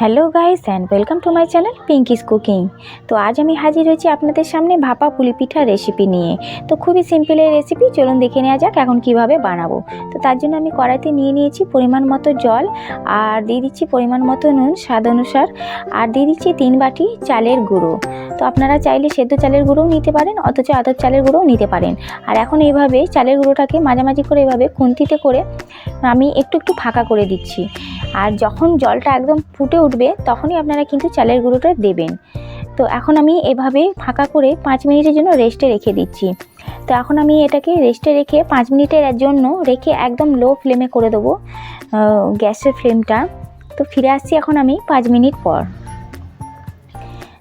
Hello guys and welcome to my channel Pinky's cooking তো আজ আমি হাজির হয়েছি আপনাদের সামনে ভাপা পুলি পিঠার রেসিপি নিয়ে। তো খুবই সিম্পলের রেসিপি চলুন দেখে নেওয়া যাক এখন কীভাবে বানাবো। তো তার জন্য আমি কড়াইতে নিয়ে নিয়েছি পরিমাণ মতো জল আর দিয়ে দিচ্ছি পরিমাণ মতো নুন, স্বাদ অনুসার। আর দিয়ে দিচ্ছি তিন বাটি চালের গুঁড়ো। তো আপনারা চাইলে সেদ্ধ চালের গুঁড়োও নিতে পারেন, অথচ আদর চালের গুঁড়োও নিতে পারেন। আর এখন এইভাবে চালের গুঁড়োটাকে মাঝামাঝি করে এভাবে খুন্তিতে করে আমি একটু একটু ফাঁকা করে দিচ্ছি। আর যখন জলটা একদম ফুটে উঠবে, তখনই আপনারা কিন্তু চালের গুঁড়োটা দেবেন। তো এখন আমি এভাবে ফাঁকা করে পাঁচ মিনিটের জন্য রেস্টে রেখে দিচ্ছি। তো এখন আমি এটাকে রেস্টে রেখে পাঁচ মিনিটের জন্য রেখে একদম লো ফ্লেমে করে দেবো গ্যাসের ফ্লেমটা তো ফিরে আসছি এখন আমি পাঁচ মিনিট পর।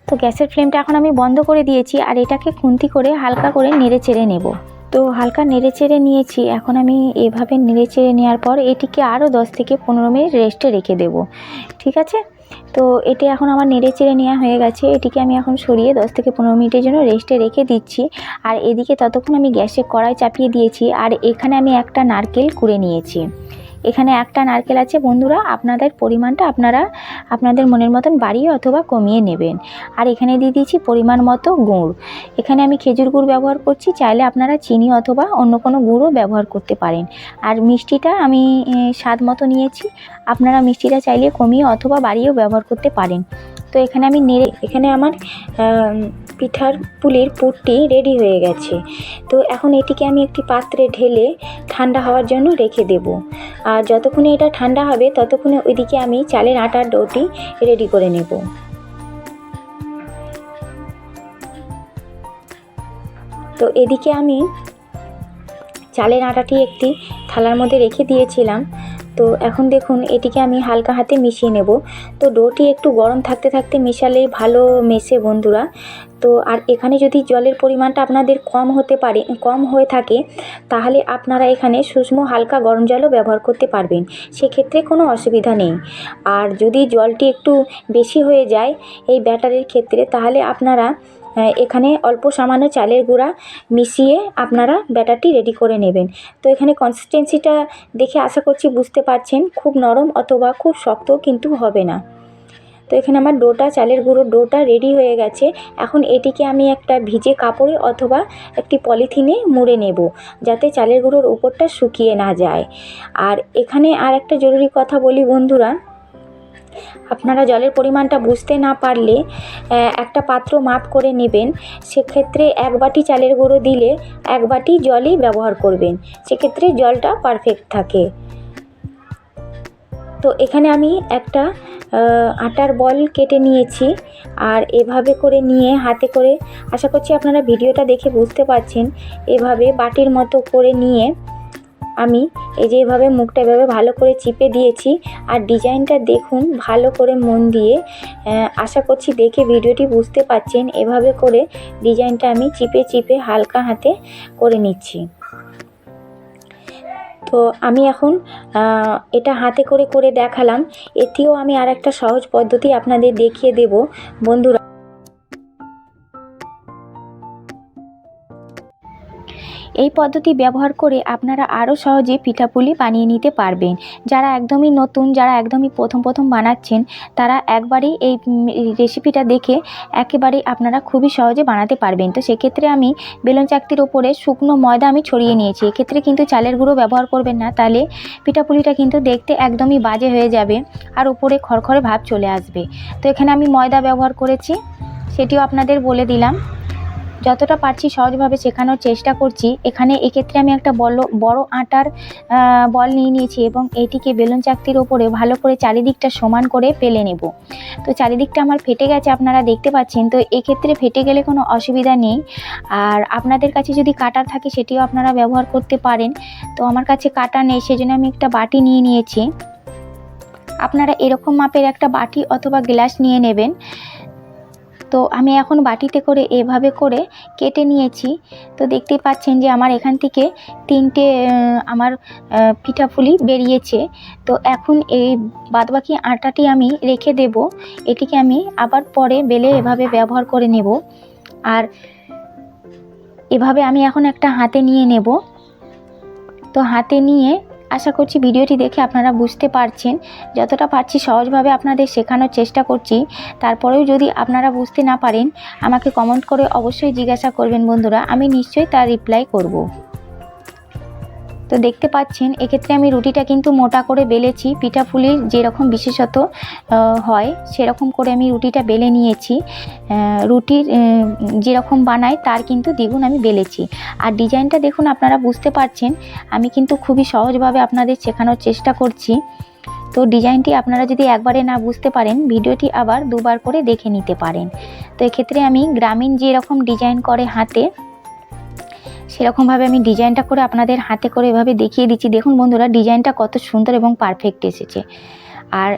তো গ্যাসের ফ্লেমটা এখন আমি বন্ধ করে দিয়েছি আর এটাকে খুন্তি করে হালকা করে নেড়ে চেড়ে নেব। তো হালকা নেড়ে চেড়ে নিয়েছি। এখন আমি এভাবে নেড়ে চেড়ে নেওয়ার পর এটিকে আরও দশ থেকে পনেরো মিনিট রেস্টে রেখে দেব। ঠিক আছে? তো এটি এখন আমার নেড়ে চেড়ে নেওয়া হয়ে গেছে। এটিকে আমি এখন সরিয়ে দশ থেকে পনেরো মিনিটের জন্য রেস্টে রেখে দিচ্ছি। আর এদিকে ততক্ষণ আমি গ্যাসে কড়াই চাপিয়ে দিয়েছি। আর এখানে আমি একটা নারকেল কুড়ে নিয়েছি। এখানে একটা নারকেল আছে। বন্ধুরা, আপনাদের পরিমাণটা আপনারা আপনাদের মনের মতন বাড়িয়ে অথবা কমিয়ে নেবেন। আর এখানে দিয়ে দিয়েছি পরিমাণ মতো গুড়। এখানে আমি খেজুর গুড় ব্যবহার করছি। চাইলে আপনারা চিনি অথবা অন্য কোনো গুঁড়ও ব্যবহার করতে পারেন। আর মিষ্টিটা আমি স্বাদ মতো নিয়েছি। আপনারা মিষ্টিটা চাইলে কমিয়ে অথবা বাড়িয়েও ব্যবহার করতে পারেন। তো এখানে আমি নেড়ে, এখানে আমার পিঠার পুলির পুরটি রেডি হয়ে গেছে। তো এখন এটিকে আমি একটি পাত্রে ঢেলে ঠান্ডা হওয়ার জন্য রেখে দেব। আর যতক্ষণে এটা ঠান্ডা হবে, ততক্ষণে ওইদিকে আমি চালের আটার ডোটি রেডি করে নেব। তো এদিকে আমি চালের আটাটি একটি থালার মধ্যে রেখে দিয়েছিলাম। তো এখন দেখুন, এটিকে আমি হালকা হাতে মিশিয়ে নেব। তো ডোটি একটু গরম থাকতে থাকতে মেশালেই ভালো মেশে বন্ধুরা। তো আর এখানে যদি জলের পরিমাণটা আপনাদের কম হতে পারে, কম হয়ে থাকে, তাহলে আপনারা এখানে সূক্ষ্ম হালকা গরম জলও ব্যবহার করতে পারবেন। সেক্ষেত্রে কোনো অসুবিধা নেই। আর যদি জলটি একটু বেশি হয়ে যায় এই ব্যাটারের ক্ষেত্রে, তাহলে আপনারা এখানে অল্প সামান্য চালের গুঁড়া মিশিয়ে আপনারা ব্যাটারটি রেডি করে নেবেন। তো এখানে কনসিস্টেন্সিটা দেখে আশা করছি বুঝতে পারছেন, খুব নরম অথবা খুব শক্ত কিন্তু হবে না। তো এখানে আমার ডোটা, চালের গুঁড়ো ডোটা রেডি হয়ে গেছে। এখন এটিকে আমি একটা ভিজে কাপড়ে অথবা একটি পলিথিনে মুড়ে নেব, যাতে চালের গুঁড়োর উপরটা শুকিয়ে না যায়। আর এখানে আর একটা জরুরি কথা বলি বন্ধুরা আপনারা জলের পরিমাণটা বুঝতে না পারলে একটা পাত্র মাপ করে নেবেন। সেক্ষেত্রে এক বাটি চালের গুঁড়ো দিলে এক বাটি জলই ব্যবহার করবেন। সেক্ষেত্রে জলটা পারফেক্ট থাকে। তো এখানে আমি একটা আটার বল কেটে নিয়েছি আর এভাবে করে নিয়ে হাতে করে, আশা করছি আপনারা ভিডিওটা দেখে বুঝতে পারছেন, এভাবে বাটির মতো করে নিয়ে আমি এই যে এভাবে মুখটা এভাবে ভালো করে চিপে দিয়েছি আর ডিজাইনটা দেখুন ভালো করে মন দিয়ে আশা করছি দেখে ভিডিওটি বুঝতে পারছেন। এভাবে করে ডিজাইনটা আমি চিপে চিপে হালকা হাতে করে নিচ্ছি। তো আমি এখন এটা হাতে করে করে দেখালাম। এতেও আমি আর একটা সহজ পদ্ধতি আপনাদের দেখিয়ে দেব। বন্ধুরা এই পদ্ধতি ব্যবহার করে আপনারা আরও সহজে পিঠাপুলি বানিয়ে নিতে পারবেন। যারা একদমই নতুন যারা একদমই প্রথম প্রথম বানাচ্ছেন তারা একবারেই এই রেসিপিটা দেখে একেবারেই আপনারা খুবই সহজে বানাতে পারবেন। তো সেক্ষেত্রে আমি বেলুন চাকতির ওপরে শুকনো ময়দা আমি ছড়িয়ে নিয়েছি। এক্ষেত্রে কিন্তু চালের গুঁড়ো ব্যবহার করবেন না তাহলে পিঠাপুলিটা কিন্তু দেখতে একদমই বাজে হয়ে যাবে আর উপরে খড়খড়ে ভাব চলে আসবে। তো এখানে আমি ময়দা ব্যবহার করেছি সেটিও আপনাদের বলে দিলাম। যতটা পারছি সহজভাবে শেখানোর চেষ্টা করছি। এখানে এক্ষেত্রে আমি একটা বড় বড় আটার বল নিয়ে নিয়েছি এবং এটিকে বেলুন চাকতির ওপরে ভালো করে চারিদিকটা সমান করে পেলে নেব। তো চারিদিকটা আমার ফেটে গেছে আপনারা দেখতে পাচ্ছেন। তো এক্ষেত্রে ফেটে গেলে কোনো অসুবিধা নেই। আর আপনাদের কাছে যদি কাটার থাকে সেটিও আপনারা ব্যবহার করতে পারেন। তো আমার কাছে কাটা নেই, সেজন্য আমি একটা বাটি নিয়ে নিয়েছি। আপনারা এরকম মাপের একটা বাটি অথবা গ্লাস নিয়ে নেবেন। তো আমি এখন বাটিতে করে এভাবে করে কেটে নিয়েছি। তো দেখতেই পাচ্ছেন যে আমার এখান থেকে তিনটে আমার পিঠাফুলি বেরিয়েছে। তো এখন এই বাদবাকি আটাটি আমি রেখে দেব। এটিকে আমি আবার পরে বেলে এভাবে ব্যবহার করে নেব। আর এভাবে আমি এখন একটা হাতে নিয়ে নেব। তো হাতে নিয়ে আশা করছি ভিডিওটি দেখে আপনারা বুঝতে পারছেন। যতটা পারছি সহজভাবে আপনাদের শেখানোর চেষ্টা করছি। তারপরেও যদি আপনারা বুঝতে না পারেন, আমাকে কমেন্ট করে অবশ্যই জিজ্ঞাসা করবেন বন্ধুরা। আমি নিশ্চয়ই তার রিপ্লাই করব। তো দেখতে পাচ্ছেন, এক্ষেত্রে আমি রুটিটা কিন্তু মোটা করে বেলেছি। পিঠাফুলির যেরকম বিশেষত হয়, সেরকম করে আমি রুটিটা বেলে নিয়েছি। রুটির যেরকম বানাই, তার কিন্তু দ্বিগুণ আমি বেলেছি। আর ডিজাইনটা দেখুন, আপনারা বুঝতে পারছেন, আমি কিন্তু খুবই সহজভাবে আপনাদের শেখানোর চেষ্টা করছি। তো ডিজাইনটি আপনারা যদি একবারে না বুঝতে পারেন, ভিডিওটি আবার দুবার করে দেখে নিতে পারেন। তো এক্ষেত্রে আমি গ্রামীণ যেরকম ডিজাইন করে হাতে সেরকমভাবে আমি ডিজাইনটা করে আপনাদের হাতে করে এভাবে দেখিয়ে দিচ্ছি। দেখুন বন্ধুরা, ডিজাইনটা কত সুন্দর এবং পারফেক্ট এসেছে। আর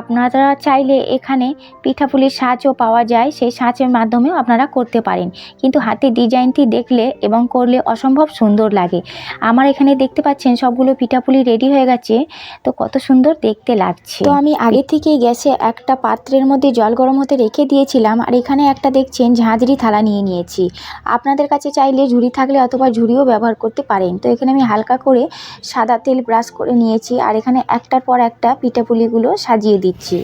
আপনারা চাইলে এখানে পিঠাপুলির সাজও পাওয়া যায়, সেই সাজের মাধ্যমেও আপনারা করতে পারেন। কিন্তু হাতে ডিজাইনটি দেখলে এবং করলে অসম্ভব সুন্দর লাগে। আমার এখানে দেখতে পাচ্ছেন সবগুলো পিঠাপুলি রেডি হয়ে গেছে, তো কত সুন্দর দেখতে লাগছে। তো আমি আগে থেকেই গ্যাসে একটা পাত্রের মধ্যে জল গরম হতে রেখে দিয়েছিলাম, আর এখানে একটা দেখছেন ঝাঁঝরি থালা নিয়ে নিয়েছি। আপনাদের কাছে চাইলে ঝুড়ি থাকলে অথবা ঝুড়িও ব্যবহার করতে পারেন। তো এখানে আমি হালকা করে সাদা তেল ব্রাশ করে নিয়েছি, আর এখানে একটার পর একটা পিঠাপুলিগুলো সাজিয়ে দিচ্ছি।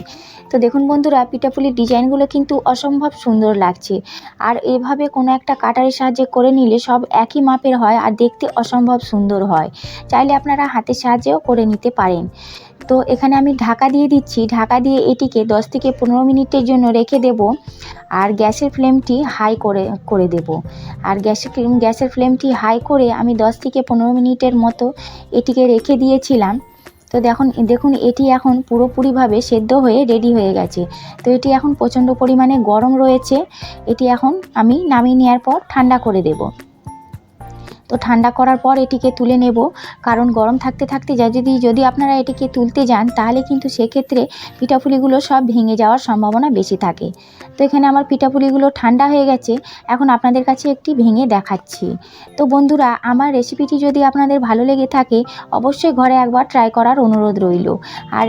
তো দেখুন বন্ধুরা, পিঠাপুলির ডিজাইনগুলো কিন্তু অসম্ভব সুন্দর লাগছে। আর এভাবে কোনো একটা কাটারের সাহায্যে করে নিলে সব একই মাপের হয় আর দেখতে অসম্ভব সুন্দর হয়। চাইলে আপনারা হাতের সাহায্যেও করে নিতে পারেন। তো এখানে আমি ঢাকা দিয়ে দিচ্ছি। ঢাকা দিয়ে এটিকে দশ থেকে পনেরো মিনিটের জন্য রেখে দেব। আর গ্যাসের ফ্লেমটি হাই করে করে দেব। আর গ্যাসের গ্যাসের ফ্লেমটি হাই করে আমি দশ থেকে পনেরো মিনিটের মতো এটিকে রেখে দিয়েছিলাম। তো দেখুন দেখুন, এটি এখন পুরোপুরিভাবে সেদ্ধ হয়ে রেডি হয়ে গেছে। তো এটি এখন প্রচণ্ড পরিমাণে গরম রয়েছে। এটি এখন আমি নামিয়ে নেওয়ার পর ঠান্ডা করে দেব। তো ঠান্ডা করার পর এটিকে তুলে নেব। কারণ গরম থাকতে থাকতে যা যদি যদি আপনারা এটিকে তুলতে যান, তাহলে কিন্তু সেক্ষেত্রে পিঠাপুলিগুলো সব ভেঙে যাওয়ার সম্ভাবনা বেশি থাকে। তো এখানে আমার পিঠাপুলিগুলো ঠান্ডা হয়ে গেছে। এখন আপনাদের কাছে একটি ভেঙে দেখাচ্ছি। তো বন্ধুরা, আমার রেসিপিটি যদি আপনাদের ভালো লেগে থাকে, অবশ্যই ঘরে একবার ট্রাই করার অনুরোধ রইল। আর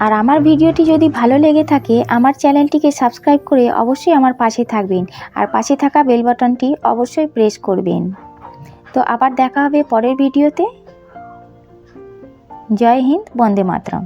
আর আমার ভিডিওটি যদি ভালো লেগে থাকে, আমার চ্যানেলটিকে সাবস্ক্রাইব করে অবশ্যই আমার পাশে থাকবেন। আর পাশে থাকা বেল বাটনটি অবশ্যই প্রেস করবেন। তো আবার দেখা হবে পরের ভিডিওতে। জয় হিন্দ বন্দে মাতরম।